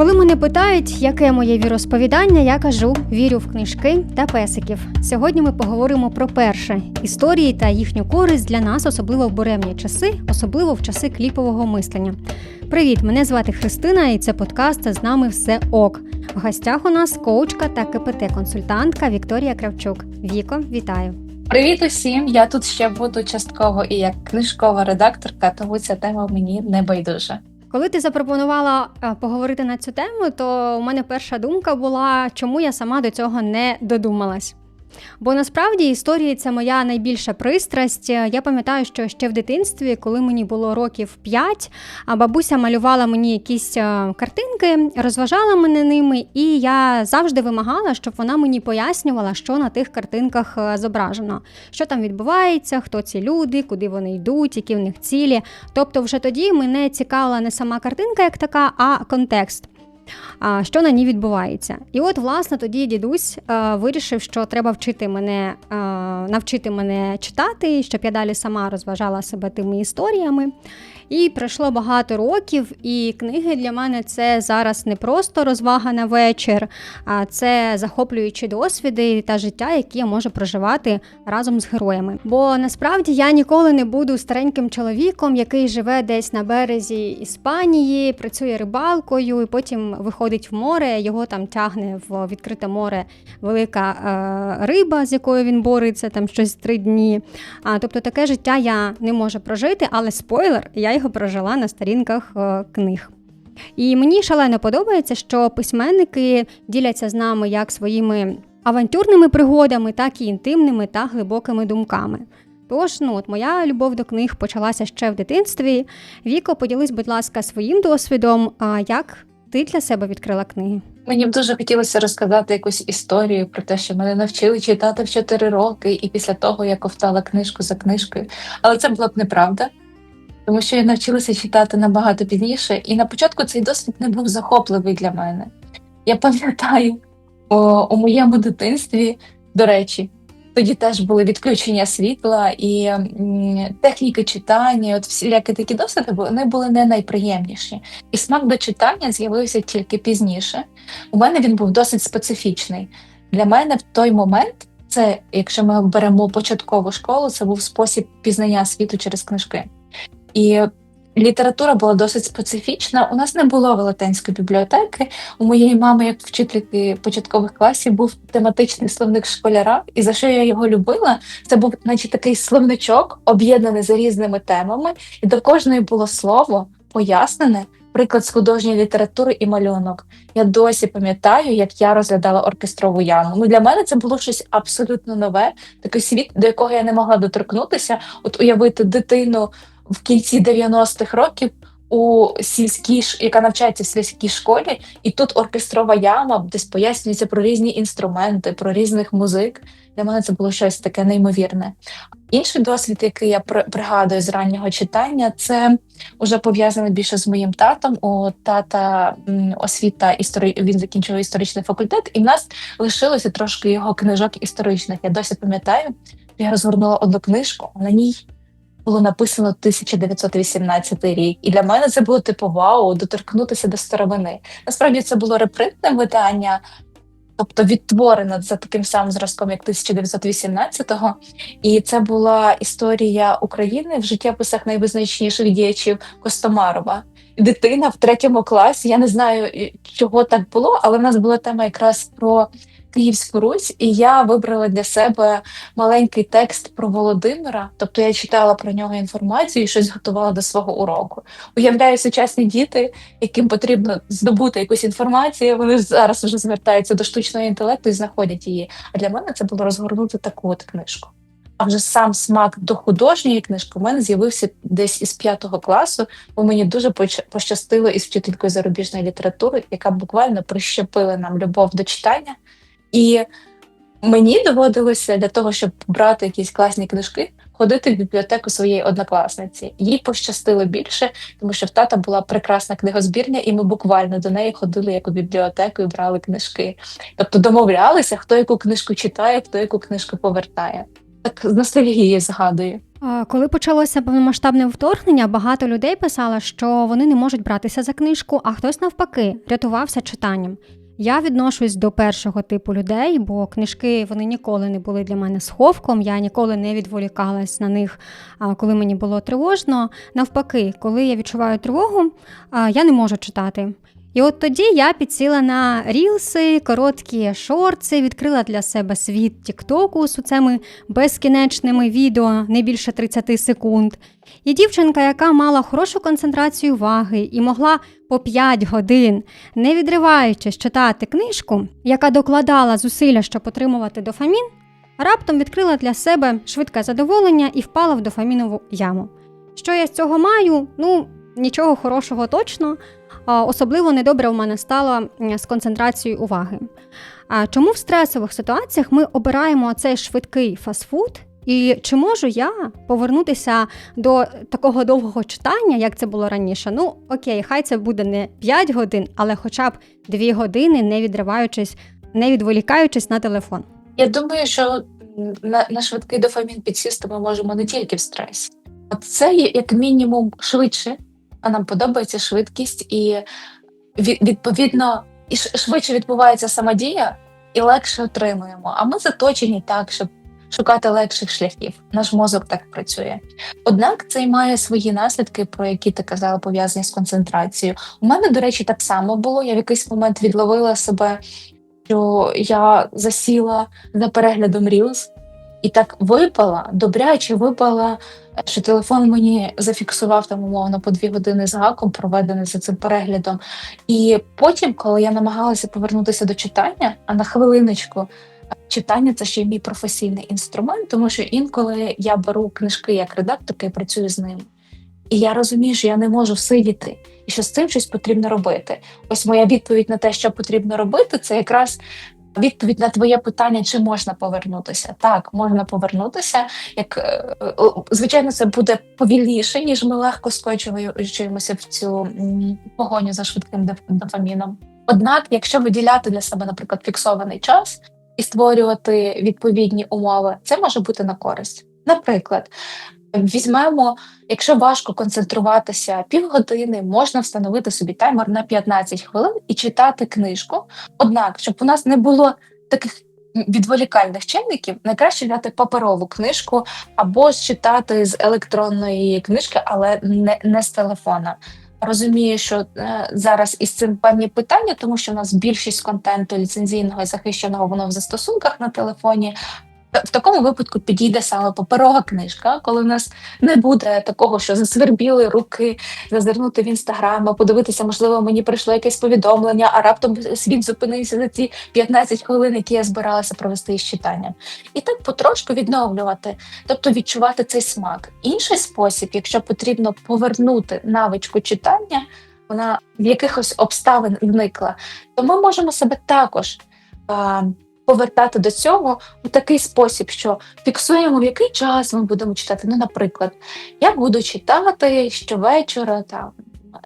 Коли мене питають, яке моє віросповідання, я кажу: вірю в книжки та песиків. Сьогодні ми поговоримо про перше історії та їхню користь для нас, особливо в буремні часи, особливо в часи кліпового мислення. Привіт, мене звати Христина, і це подкаст з нами все ок. В гостях у нас коучка та КПТ-консультантка Вікторія Кравчук. Віко, вітаю! Привіт усім! Я тут ще буду частково і як книжкова редакторка, тому ця тема мені не байдужа. Коли ти запропонувала е, поговорити на цю тему, то у мене перша думка була, чому я сама до цього не додумалась. Бо насправді історії це моя найбільша пристрасть. Я пам'ятаю, що ще в дитинстві, коли мені було років 5, а бабуся малювала мені якісь е, картинки, розважала мене ними, і я завжди вимагала, щоб вона мені пояснювала, що на тих картинках е, зображено, що там відбувається, хто ці люди, куди вони йдуть, які в них цілі. Тобто, вже тоді мене цікавила не сама картинка, як така, а контекст що на ній відбувається. І от, власне, тоді дідусь а, вирішив, що треба вчити мене, а, навчити мене читати, щоб я далі сама розважала себе тими історіями. І пройшло багато років, і книги для мене це зараз не просто розвага на вечір, а це захоплюючі досвіди та життя, які я можу проживати разом з героями. Бо насправді я ніколи не буду стареньким чоловіком, який живе десь на березі Іспанії, працює рибалкою, і потім виходить в море. Його там тягне в відкрите море велика е, риба, з якою він бореться там щось три дні. А тобто таке життя я не можу прожити, але спойлер, я його прожила на сторінках е, книг. І мені шалено подобається, що письменники діляться з нами як своїми авантюрними пригодами, так і інтимними та глибокими думками. Тож, ну от моя любов до книг почалася ще в дитинстві. Віко, поділись, будь ласка, своїм досвідом. А як ти для себе відкрила книги? Мені б дуже хотілося розказати якусь історію про те, що мене навчили читати в 4 роки, і після того я ковтала книжку за книжкою. Але це була б неправда, тому що я навчилася читати набагато пізніше, і на початку цей досвід не був захопливий для мене. Я пам'ятаю у моєму дитинстві, до речі, тоді теж були відключення світла і м, техніки читання, от всілякі такі досвіди вони були не найприємніші. І смак до читання з'явився тільки пізніше. У мене він був досить специфічний. Для мене в той момент, це, якщо ми беремо початкову школу, це був спосіб пізнання світу через книжки. І література була досить специфічна. У нас не було велетенської бібліотеки. У моєї мами, як вчительки початкових класів, був тематичний словник школяра, і за що я його любила, це був, наче такий словничок, об'єднаний за різними темами, і до кожної було слово пояснене. Приклад з художньої літератури і малюнок. Я досі пам'ятаю, як я розглядала оркестрову яму. Ну для мене це було щось абсолютно нове, такий світ, до якого я не могла доторкнутися. От уявити дитину в кінці 90-х років у сільській ш- яка навчається в сільській школі, і тут оркестрова яма, десь пояснюється про різні інструменти, про різних музик. Для мене це було щось таке неймовірне. Інший досвід, який я пригадую з раннього читання, це вже пов'язане більше з моїм татом. У тата освіта історі... він закінчив історичний факультет, і в нас лишилося трошки його книжок історичних. Я досі пам'ятаю, я розгорнула одну книжку, на ній було написано 1918 рік, і для мене це було типу вау, доторкнутися до старовини. Насправді це було репринтне видання, тобто відтворене за таким самим зразком, як 1918-го. І це була історія України в життєписах найвизначніших діячів Костомарова. Дитина в третьому класі. Я не знаю, чого так було, але в нас була тема якраз про Київську Русь, і я вибрала для себе маленький текст про Володимира. Тобто я читала про нього інформацію і щось готувала до свого уроку. Уявляю, сучасні діти, яким потрібно здобути якусь інформацію, вони зараз вже звертаються до штучного інтелекту і знаходять її. А для мене це було розгорнути таку от книжку. А вже сам смак до художньої книжки у мене з'явився десь із п'ятого класу, бо мені дуже пощастило із вчителькою зарубіжної літератури, яка буквально прищепила нам любов до читання. І мені доводилося для того, щоб брати якісь класні книжки, ходити в бібліотеку своєї однокласниці. Їй пощастило більше, тому що в тата була прекрасна книгозбірня, і ми буквально до неї ходили як у бібліотеку і брали книжки. Тобто домовлялися, хто яку книжку читає, хто яку книжку повертає. Так з ностальгією згадую. Коли почалося повномасштабне вторгнення, багато людей писало, що вони не можуть братися за книжку, а хтось навпаки рятувався читанням. Я відношусь до першого типу людей, бо книжки вони ніколи не були для мене сховком, я ніколи не відволікалась на них, коли мені було тривожно. Навпаки, коли я відчуваю тривогу, я не можу читати. І от тоді я підсіла на рілси, короткі шорти, відкрила для себе світ Тіктоку з цими безкінечними відео, не більше 30 секунд. І дівчинка, яка мала хорошу концентрацію уваги і могла по 5 годин, не відриваючись читати книжку, яка докладала зусилля, щоб отримувати дофамін, раптом відкрила для себе швидке задоволення і впала в дофамінову яму. Що я з цього маю? Ну, нічого хорошого точно. Особливо недобре у мене стало з концентрацією уваги. А чому в стресових ситуаціях ми обираємо цей швидкий фастфуд? І чи можу я повернутися до такого довгого читання, як це було раніше? Ну окей, хай це буде не 5 годин, але хоча б 2 години, не відриваючись, не відволікаючись на телефон. Я думаю, що на, на швидкий дофамін підсісти ми можемо не тільки в стресі. Це як мінімум швидше, нам подобається швидкість, і відповідно і швидше відбувається сама дія, і легше отримуємо. А ми заточені так, щоб шукати легших шляхів. Наш мозок так працює. Однак це й має свої наслідки, про які ти казала, пов'язані з концентрацією. У мене, до речі, так само було. Я в якийсь момент відловила себе, що я засіла за переглядом Reels, і так випала, добряче випала, що телефон мені зафіксував там умовно по дві години з гаком, проведений за цим переглядом. І потім, коли я намагалася повернутися до читання, а на хвилиночку. Читання це ще й мій професійний інструмент, тому що інколи я беру книжки як редакторка і працюю з ними. І я розумію, що я не можу сидіти, і що з цим щось потрібно робити. Ось моя відповідь на те, що потрібно робити, це якраз відповідь на твоє питання, чи можна повернутися. Так, можна повернутися. Як е, е, звичайно, це буде повільніше, ніж ми легко скочуємося в цю погоню за швидким доф- дофаміном. Однак, якщо виділяти для себе, наприклад, фіксований час і створювати відповідні умови, це може бути на користь. Наприклад, візьмемо, якщо важко концентруватися півгодини, можна встановити собі таймер на 15 хвилин і читати книжку. Однак, щоб у нас не було таких відволікальних чинників, найкраще взяти паперову книжку або читати з електронної книжки, але не, не з телефона. Розумію, що е, зараз із цим певні питання, тому що у нас більшість контенту ліцензійного і захищеного воно в застосунках на телефоні. В такому випадку підійде саме паперова книжка, коли в нас не буде такого, що засвербіли руки, зазирнути в інстаграм, подивитися, можливо, мені прийшло якесь повідомлення, а раптом світ зупинився за ці 15 хвилин, які я збиралася провести із читанням. І так потрошку відновлювати, тобто відчувати цей смак. Інший спосіб, якщо потрібно повернути навичку читання, вона в якихось обставин зникла, то ми можемо себе також. Повертати до цього у такий спосіб, що фіксуємо, в який час ми будемо читати. Ну, наприклад, я буду читати щовечора, там,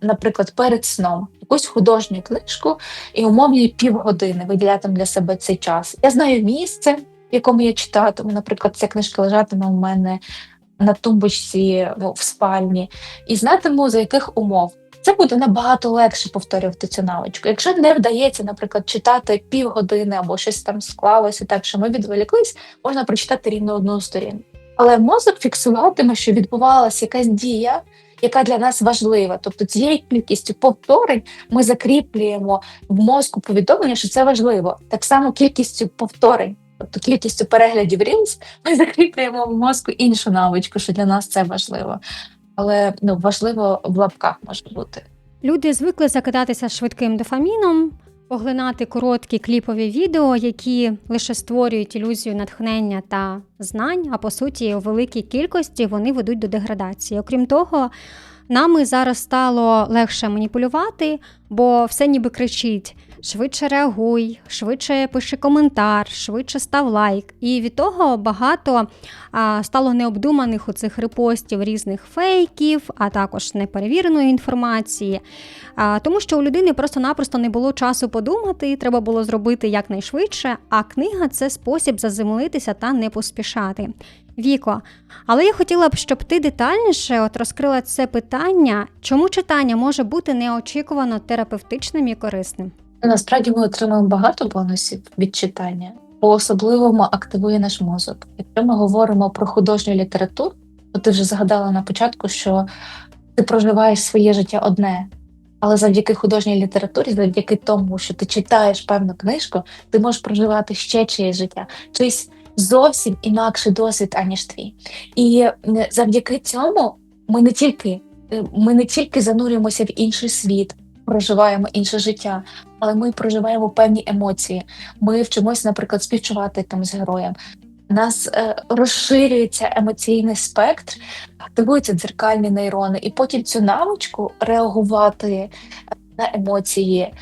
наприклад, перед сном якусь художню книжку і умовні півгодини виділятиму для себе цей час. Я знаю місце, в якому я читатиму. Наприклад, ця книжка лежатиме у мене на тумбочці ну, в спальні, і знатиму, за яких умов. Це буде набагато легше повторювати цю навичку. Якщо не вдається, наприклад, читати півгодини або щось там склалося так, що ми відволіклись, можна прочитати рівно одну сторінку. Але мозок фіксуватиме, що відбувалася якась дія, яка для нас важлива. Тобто цією кількістю повторень ми закріплюємо в мозку повідомлення, що це важливо. Так само кількістю повторень, тобто кількістю переглядів Reels, ми закріплюємо в мозку іншу навичку, що для нас це важливо. Але ну важливо в лапках може бути. Люди звикли закидатися швидким дофаміном, поглинати короткі кліпові відео, які лише створюють ілюзію натхнення та знань, а по суті, у великій кількості вони ведуть до деградації. Окрім того, нами зараз стало легше маніпулювати, бо все ніби кричить, швидше реагуй, швидше пиши коментар, швидше став лайк. І від того багато а, стало необдуманих у цих репостів різних фейків, а також неперевіреної інформації. А, тому що у людини просто-напросто не було часу подумати, треба було зробити якнайшвидше, а книга це спосіб заземлитися та не поспішати. Віко, але я хотіла б, щоб ти детальніше от розкрила це питання, чому читання може бути неочікувано терапевтичним і корисним. Насправді ми отримуємо багато бонусів від читання, по особливому активує наш мозок. Якщо ми говоримо про художню літературу, то ти вже згадала на початку, що ти проживаєш своє життя одне. Але завдяки художній літературі, завдяки тому, що ти читаєш певну книжку, ти можеш проживати ще чиєсь життя, чийсь зовсім інакший досвід, аніж твій. І завдяки цьому ми не тільки, е, ми не тільки занурюємося в інший світ, проживаємо інше життя, але ми проживаємо певні емоції. Ми вчимося, наприклад, співчувати якимось героям. У нас е, розширюється емоційний спектр, активуються дзеркальні нейрони, і потім цю навичку реагувати е, на емоції, е,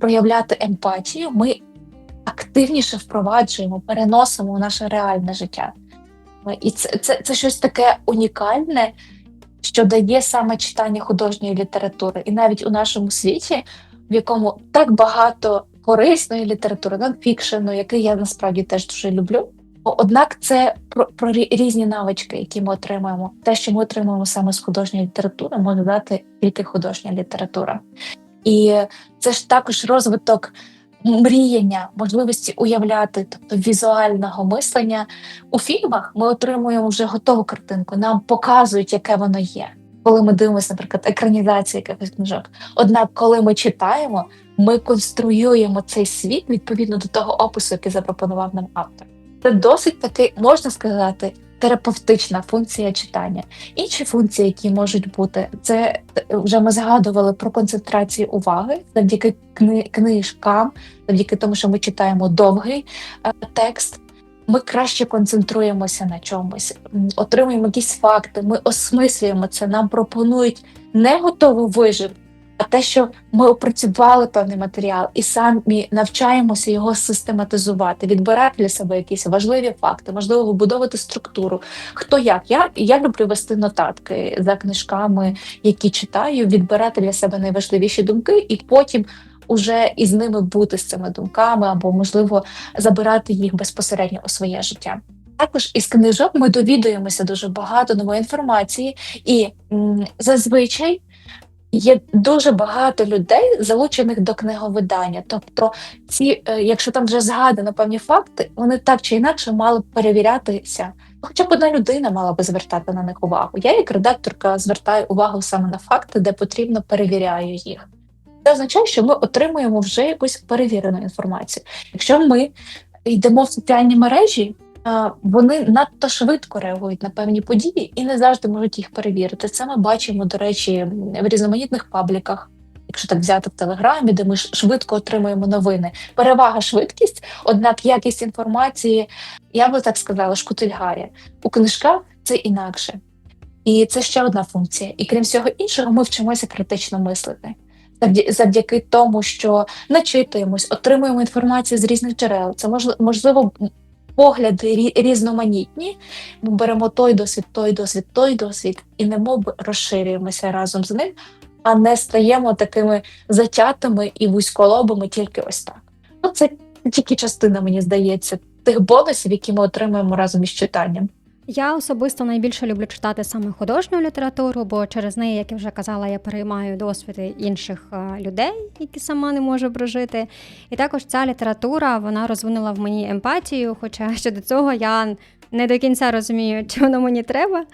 проявляти емпатію. Ми активніше впроваджуємо, переносимо у наше реальне життя. І це, це, це щось таке унікальне, що дає саме читання художньої літератури. І навіть у нашому світі, в якому так багато корисної літератури, нонфікшену, який я насправді теж дуже люблю. Однак це про, про різні навички, які ми отримуємо. Те, що ми отримуємо саме з художньої літератури, може дати тільки художня література. І це ж також розвиток мріяння, можливості уявляти, тобто візуального мислення. У фільмах ми отримуємо вже готову картинку, нам показують, яке воно є. Коли ми дивимося, наприклад, екранізації якихось книжок. Однак, коли ми читаємо, ми конструюємо цей світ відповідно до того опису, який запропонував нам автор. Це досить таки, можна сказати, терапевтична функція читання. Інші функції, які можуть бути, це вже ми згадували про концентрацію уваги завдяки книжкам, завдяки тому, що ми читаємо довгий е, текст. Ми краще концентруємося на чомусь, отримуємо якісь факти, ми осмислюємо це. Нам пропонують не готову вижив, а те, що ми опрацювали певний матеріал і самі навчаємося його систематизувати, відбирати для себе якісь важливі факти, можливо, вибудовувати структуру. Хто як? Я, я люблю вести нотатки за книжками, які читаю, відбирати для себе найважливіші думки, і потім уже із ними бути з цими думками, або можливо забирати їх безпосередньо у своє життя. Також із книжок ми довідуємося дуже багато нової інформації, і м, зазвичай є дуже багато людей, залучених до книговидання. Тобто, ці, е, якщо там вже згадано певні факти, вони так чи інакше мали б перевірятися. Хоча б одна людина мала би звертати на них увагу. Я, як редакторка, звертаю увагу саме на факти, де потрібно, перевіряю їх. Це означає, що ми отримуємо вже якусь перевірену інформацію. Якщо ми йдемо в соціальні мережі, вони надто швидко реагують на певні події і не завжди можуть їх перевірити. Це ми бачимо, до речі, в різноманітних пабліках. Якщо так взяти в телеграмі, де ми швидко отримуємо новини. Перевага швидкість, однак якість інформації, я би так сказала, шкутильгаря. У книжках це інакше. І це ще одна функція. І крім всього іншого, ми вчимося критично мислити. Завдя- Завдяки тому, що начитуємось, отримуємо інформацію з різних джерел. Це можливо, погляди різноманітні. Ми беремо той досвід, той досвід, той досвід, і немов розширюємося разом з ним, а не стаємо такими затятими і вузьколобими тільки ось так. Ну, це тільки частина, мені здається, тих бонусів, які ми отримуємо разом із читанням. Я особисто найбільше люблю читати саме художню літературу, бо через неї, як я вже казала, я переймаю досвіди інших е, людей, які сама не можу прожити. І також ця література вона розвинула в мені емпатію, хоча ще до цього я не до кінця розумію, чи воно мені треба.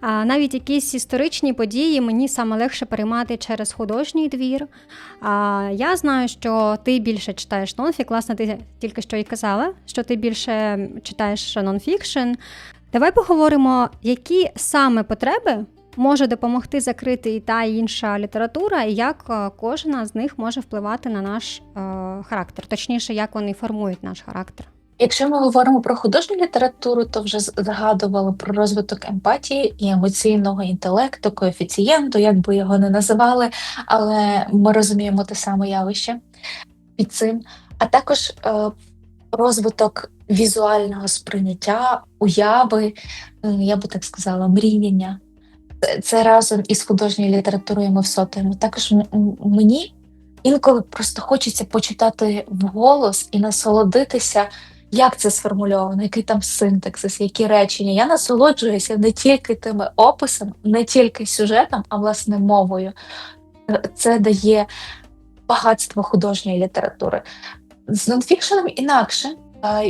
А навіть якісь історичні події мені саме легше переймати через художній двір. А я знаю, що ти більше читаєш нонфік. Власне, ти тільки що і казала, що ти більше читаєш нонфікшн. Давай поговоримо, які саме потреби може допомогти закрити і та і інша література, і як е, кожна з них може впливати на наш е, характер, точніше, як вони формують наш характер. Якщо ми говоримо про художню літературу, то вже згадували про розвиток емпатії і емоційного інтелекту, коефіцієнту, як би його не називали, але ми розуміємо те саме явище. під цим, а також е, розвиток візуального сприйняття, уяви, е, я би так сказала, мріяння. Це, це разом із художньою літературою ми всотуємо. Також мені інколи просто хочеться почитати вголос і насолодитися, як це сформульовано, який там синтаксис, які речення. Я насолоджуюся не тільки тими описами, не тільки сюжетом, а власне мовою. Е, Це дає багатство художньої літератури. З нонфікшеном інакше.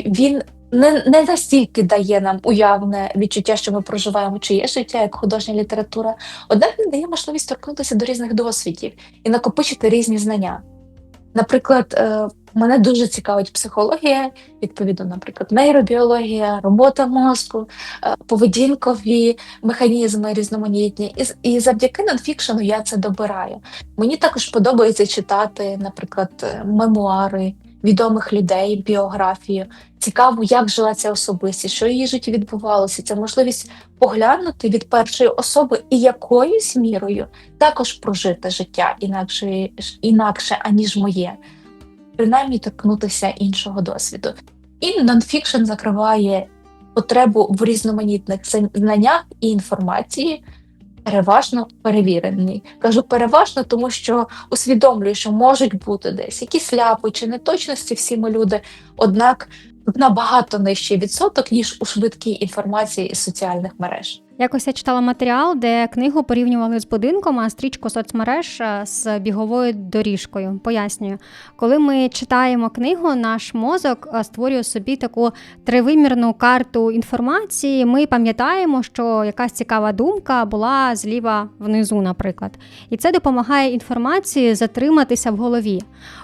Він не, не настільки дає нам уявне відчуття, що ми проживаємо чиє життя як художня література, однак він дає можливість торкнутися до різних досвідів і накопичити різні знання. Наприклад, е, мене дуже цікавить психологія, відповідно, наприклад, нейробіологія, робота мозку, е, поведінкові механізми різноманітні. І, і завдяки нонфікшену я це добираю. Мені також подобається читати, наприклад, е, мемуари відомих людей, біографію. Цікаво, як жила ця особистість, що в її житті відбувалося. Це можливість поглянути від першої особи і якоюсь мірою також прожити життя інакше, інакше аніж моє, принаймні торкнутися іншого досвіду. І нонфікшн закриває потребу в різноманітних знаннях і інформації, переважно перевірені. Кажу переважно, тому що усвідомлюю, що можуть бути десь якісь ляпи чи неточності всі ми люди, однак набагато нижчий відсоток, ніж у швидкій інформації із соціальних мереж. Якось я читала матеріал, де книгу порівнювали з будинком, а стрічку соцмереж е, з біговою доріжкою. Пояснюю, коли ми читаємо книгу, наш мозок е, створює собі таку тривимірну карту інформації. Ми пам'ятаємо, що якась цікава думка була зліва внизу, наприклад, і це допомагає інформації затриматися в голові.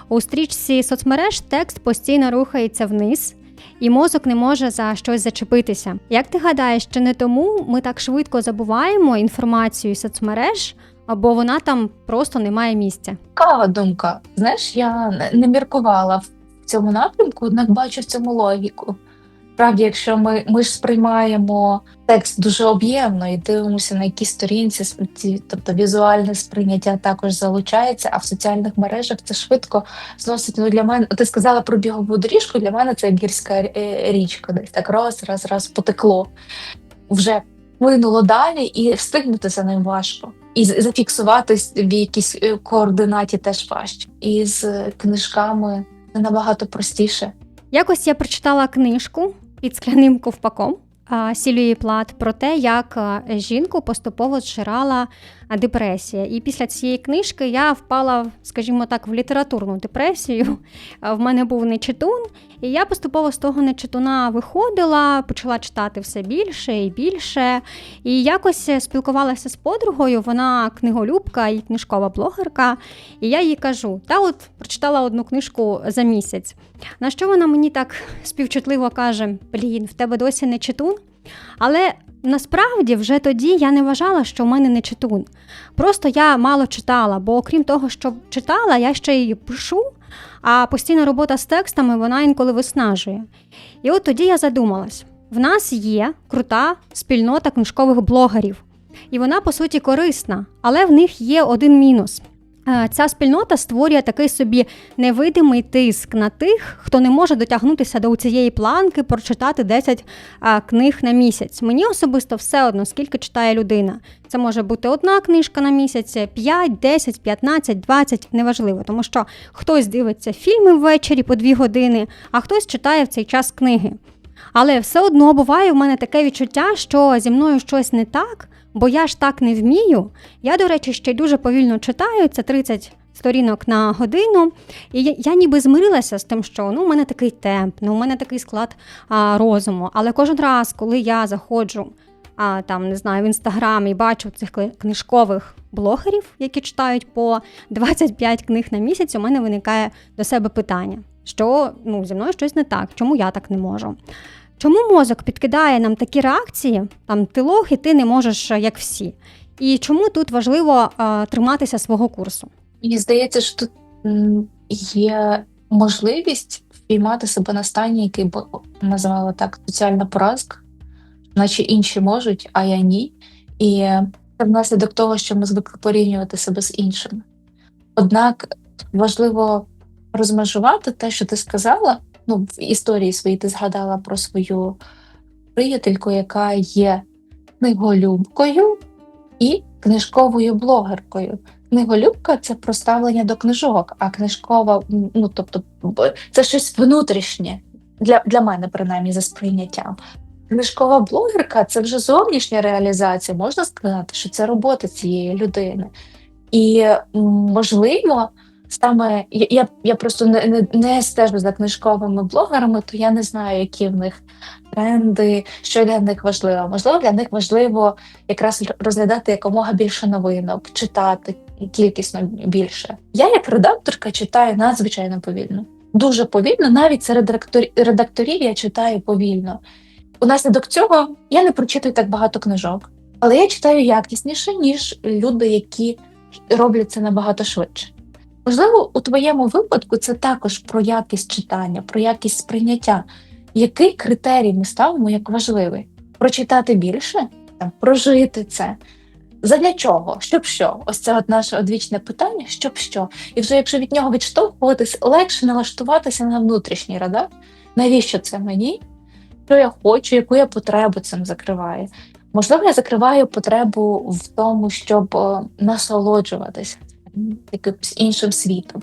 У стрічці соцмереж текст постійно рухається вниз і мозок не може за щось зачепитися. Як ти гадаєш, чи не тому ми так швидко забуваємо інформацію із соцмереж, або вона там просто не має місця? Цікава думка. Знаєш, я не міркувала в цьому напрямку, однак бачу в цьому логіку. Справді, якщо ми, ми ж сприймаємо текст дуже об'ємно і дивимося на якій сторінці, тобто візуальне сприйняття також залучається, а в соціальних мережах це швидко зносить. Ну для мене ти сказала про бігову доріжку. Для мене це гірська е, річка, десь так раз, раз, раз потекло. Вже плинуло далі, і встигнути за ним важко. І зафіксуватись в якійсь е, координаті теж важче. І з книжками набагато простіше. Якось я прочитала книжку під скляним ковпаком Сілії Плат про те, як жінку поступово зжирала а, депресія. І після цієї книжки я впала, скажімо так, в літературну депресію. В мене був нечитун, і я поступово з того нечитуна виходила, почала читати все більше і більше. І якось е, спілкувалася з подругою, вона книголюбка і книжкова блогерка. І я їй кажу: та от прочитала одну книжку за місяць. На що вона мені так співчутливо каже: Блін, в тебе досі не читун? Але насправді вже тоді я не вважала, що в мене не читун. Просто я мало читала, бо окрім того, що читала, я ще й пишу, а постійна робота з текстами вона інколи виснажує. І от тоді я задумалась: в нас є крута спільнота книжкових блогерів, і вона по суті корисна, але в них є один мінус. Е, Ця спільнота створює такий собі невидимий тиск на тих, хто не може дотягнутися до цієї планки, прочитати 10 книг на місяць. Мені особисто все одно, скільки читає людина. Це може бути одна книжка на місяць, 5, 10, 15, 20, неважливо, тому що хтось дивиться фільми ввечері по 2 години, а хтось читає в цей час книги. Але все одно буває в мене таке відчуття, що зі мною щось не так, бо я ж так не вмію. Я, до речі, ще й дуже повільно читаю, це 30 сторінок на годину. І я, я ніби змирилася з тим, що ну, у мене такий темп, ну, у мене такий склад а, розуму. Але кожен раз, коли я заходжу а, там, не знаю, в інстаграм і бачу цих книжкових блогерів, які читають по 25 книг на місяць, у мене виникає до себе питання, що ну, зі мною щось не так, чому я так не можу. Чому мозок підкидає нам такі реакції, там ти лох, і ти не можеш е, як всі? І чому тут важливо е, триматися свого курсу? Мені здається, що тут є можливість впіймати себе на стані, який би називала так соціальна поразка, наче інші можуть, а я ні. І це внаслідок того, що ми звикли порівнювати себе з іншими. Однак важливо розмежувати те, що ти сказала. Ну, в історії своїй ти згадала про свою приятельку, яка є книголюбкою і книжковою блогеркою. Книголюбка це про ставлення до книжок, а книжкова, ну тобто, це щось внутрішнє для, для мене, принаймні, за сприйняттям. Книжкова блогерка це вже зовнішня реалізація. Можна сказати, що це робота цієї людини. І можливо, саме я, я, просто не, не, не стежу за книжковими блогерами, то я не знаю, які в них тренди, що для них важливо. Можливо, для них важливо якраз розглядати якомога більше новинок, читати кількісно більше. Я, як редакторка, читаю надзвичайно повільно. Дуже повільно, навіть серед редактор- редакторів я читаю повільно. Унаслідок цього я не прочитую так багато книжок, але я читаю якісніше, ніж люди, які роблять це набагато швидше. Можливо, у твоєму випадку це також про якість читання, про якість сприйняття. Який критерій ми ставимо як важливий? Прочитати більше, там, прожити це. Задля чого? Щоб що? Ось це от наше одвічне питання, щоб що? І вже якщо від нього відштовхуватись, легше налаштуватися на внутрішній радар. Навіщо це мені? Що я хочу, яку я потребу цим закриваю? Можливо, я закриваю потребу в тому, щоб е, насолоджуватися якимось іншим світом.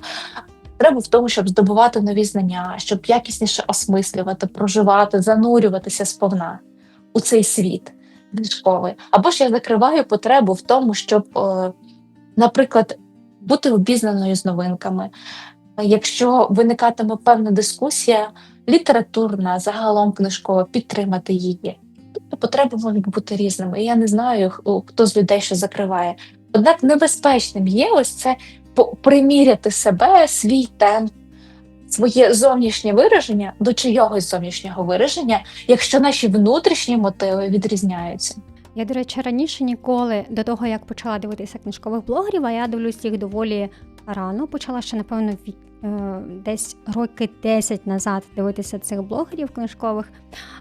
Треба в тому, щоб здобувати нові знання, щоб якісніше осмислювати, проживати, занурюватися сповна у цей світ книжковий. Або ж я закриваю потребу в тому, щоб, е, наприклад, бути обізнаною з новинками. Якщо виникатиме певна дискусія, літературна, загалом книжкова, підтримати її. Тобто потреби можуть бути різними. Я не знаю, хто з людей що закриває. Однак небезпечним є ось це приміряти себе, свій темп, своє зовнішнє вираження до чийогось зовнішнього вираження, якщо наші внутрішні мотиви відрізняються. Я, до речі, раніше ніколи до того, як почала дивитися книжкових блогерів, а я дивлюсь їх доволі рано. Почала ще, напевно, десь роки 10 назад дивитися цих блогерів книжкових.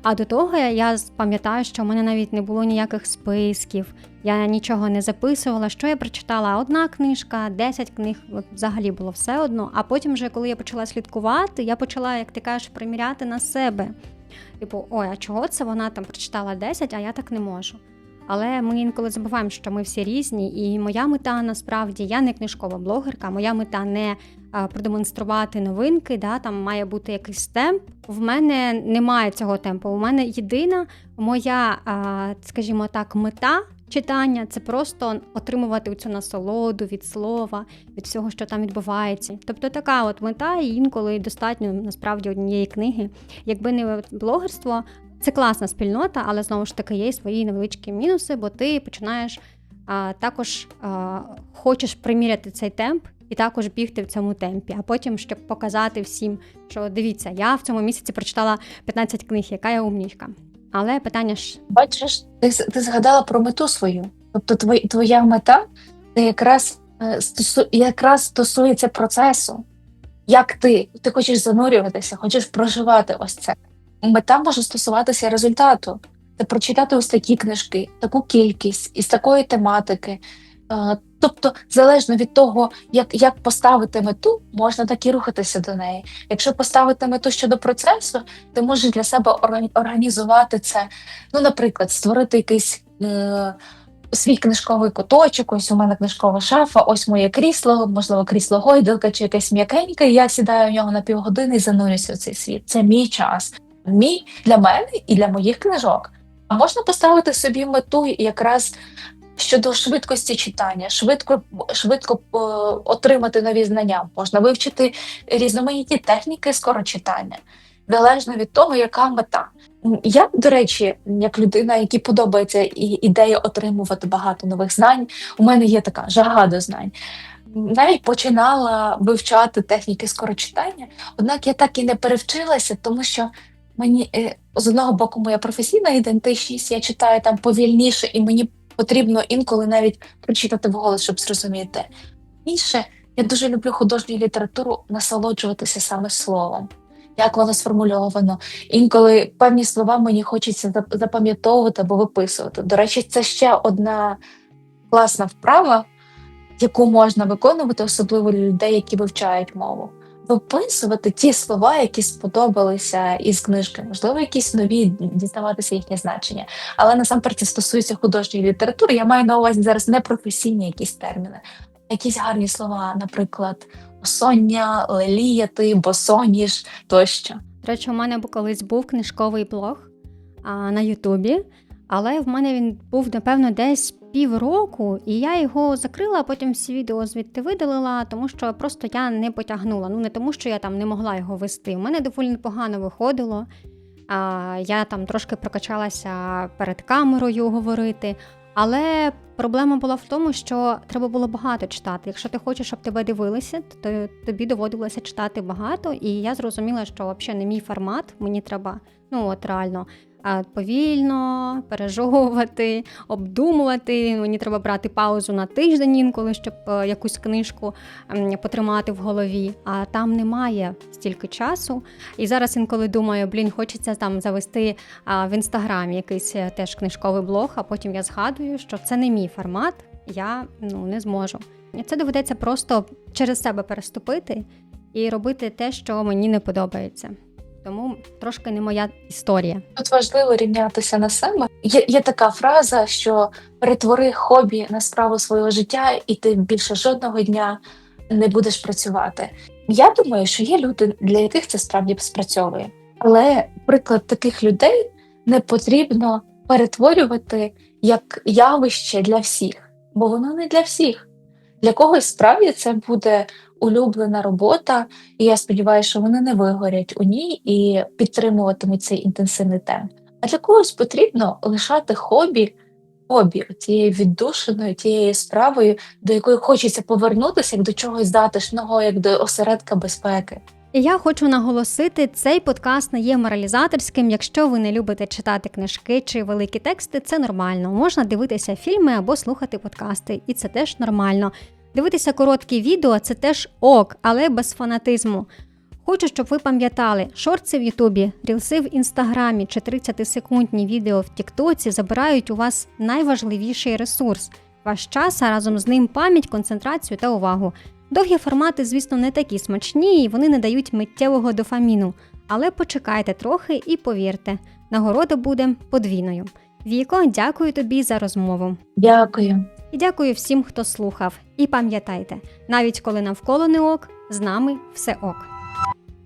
А до того я пам'ятаю, що в мене навіть не було ніяких списків, я нічого не записувала. Що я прочитала? Одна книжка, 10 книг, взагалі було все одно. А потім, вже коли я почала слідкувати, я почала, як ти кажеш, приміряти на себе. Типу, ой, а чого це вона там прочитала 10, а я так не можу. Але ми інколи забуваємо, що ми всі різні, і моя мета насправді я не книжкова блогерка. Моя мета не продемонструвати новинки. Да, там має бути якийсь темп. В мене немає цього темпу. У мене єдина моя, скажімо так, мета. Читання це просто отримувати цю насолоду від слова, від всього, що там відбувається. Тобто така от мета, і інколи достатньо насправді однієї книги. Якби не блогерство, це класна спільнота, але знову ж таки є й свої невеличкі мінуси, бо ти починаєш а, також а, хочеш приміряти цей темп і також бігти в цьому темпі, а потім щоб показати всім, що дивіться, я в цьому місяці прочитала 15 книг, яка я умнічка. Але питання ж Бачиш, ти, ти згадала про мету свою. Тобто твоя, твоя мета це якраз, е, стосу, якраз стосується процесу. Як ти? Ти хочеш занурюватися, хочеш проживати ось це. Мета може стосуватися результату. Це прочитати ось такі книжки, таку кількість із такої тематики. Е, Тобто, залежно від того, як, як поставити мету, можна так і рухатися до неї. Якщо поставити мету щодо процесу, ти можеш для себе органі- організувати це. Ну, наприклад, створити якийсь е, свій книжковий куточок, ось у мене книжкова шафа, ось моє крісло, можливо, крісло гойдалка чи якесь м'якеньке, я сідаю в нього на півгодини і занурюся в цей світ. Це мій час, мій для мене і для моїх книжок. А можна поставити собі мету якраз щодо швидкості читання, швидко, швидко е, отримати нові знання, можна вивчити різноманітні техніки скорочитання, залежно від того, яка мета. Я, до речі, як людина, якій подобається ідея отримувати багато нових знань, у мене є така жага до знань. Навіть починала вивчати техніки скорочитання, однак я так і не перевчилася, тому що мені е, з одного боку моя професійна ідентичність, я читаю там повільніше, і мені потрібно інколи навіть прочитати вголос, щоб зрозуміти. Інше, я дуже люблю художню літературу насолоджуватися саме словом, як воно сформульовано. Інколи певні слова мені хочеться запам'ятовувати або виписувати. До речі, це ще одна класна вправа, яку можна виконувати, особливо для людей, які вивчають мову. Виписувати ті слова, які сподобалися із книжки, можливо, якісь нові дізнаватися їхнє значення. Але насамперед це стосується художньої літератури. Я маю на увазі зараз не професійні якісь терміни, якісь гарні слова, наприклад, осоння, леліяти, босоніж тощо. До речі, у мене колись був книжковий блог а, на Ютубі, але в мене він був, напевно, десь півроку, і я його закрила, а потім всі відео звідти видалила, тому що просто я не потягнула. Ну, не тому, що я там не могла його вести. У мене доволі непогано виходило. А, я там трошки прокачалася перед камерою говорити. Але проблема була в тому, що треба було багато читати. Якщо ти хочеш, щоб тебе дивилися, то тобі доводилося читати багато. І я зрозуміла, що взагалі не мій формат. Мені треба, ну от реально. Повільно пережовувати, обдумувати. Мені треба брати паузу на тиждень інколи, щоб е, якусь книжку потримати в голові. А там немає стільки часу. І зараз інколи думаю, блін, хочеться там завести в інстаграмі якийсь е, теж книжковий блог, а потім я згадую, що це не мій формат, я ну, не зможу. Це доведеться просто через себе переступити і робити те, що мені не подобається. Тому трошки не моя історія. Тут важливо рівнятися на себе. Є, є така фраза, що перетвори хобі на справу свого життя, і ти більше жодного дня не будеш працювати. Я думаю, що є люди, для яких це справді спрацьовує. Але приклад таких людей не потрібно перетворювати як явище для всіх, бо воно не для всіх. Для когось справді це буде улюблена робота, і я сподіваюся, що вони не вигорять у ній і підтримуватимуть цей інтенсивний темп. А для когось потрібно лишати хобі, хобі тією віддушиною, тією справою, до якої хочеться повернутися як до чогось затишного, як до осередка безпеки. Я хочу наголосити, цей подкаст не є моралізаторським. Якщо ви не любите читати книжки чи великі тексти, це нормально. Можна дивитися фільми або слухати подкасти, і це теж нормально. Дивитися короткі відео це теж ок, але без фанатизму. Хочу, щоб ви пам'ятали, шорти в Ютубі, рілси в інстаграмі чи 30-секундні відео в Тіктоці забирають у вас найважливіший ресурс ваш час, а разом з ним пам'ять, концентрацію та увагу. Довгі формати, звісно, не такі смачні і вони не дають миттєвого дофаміну. Але почекайте трохи і повірте, нагорода буде подвійною. Віко, дякую тобі за розмову. Дякую. І дякую всім, хто слухав. І пам'ятайте, навіть коли навколо не ок, з нами все ок.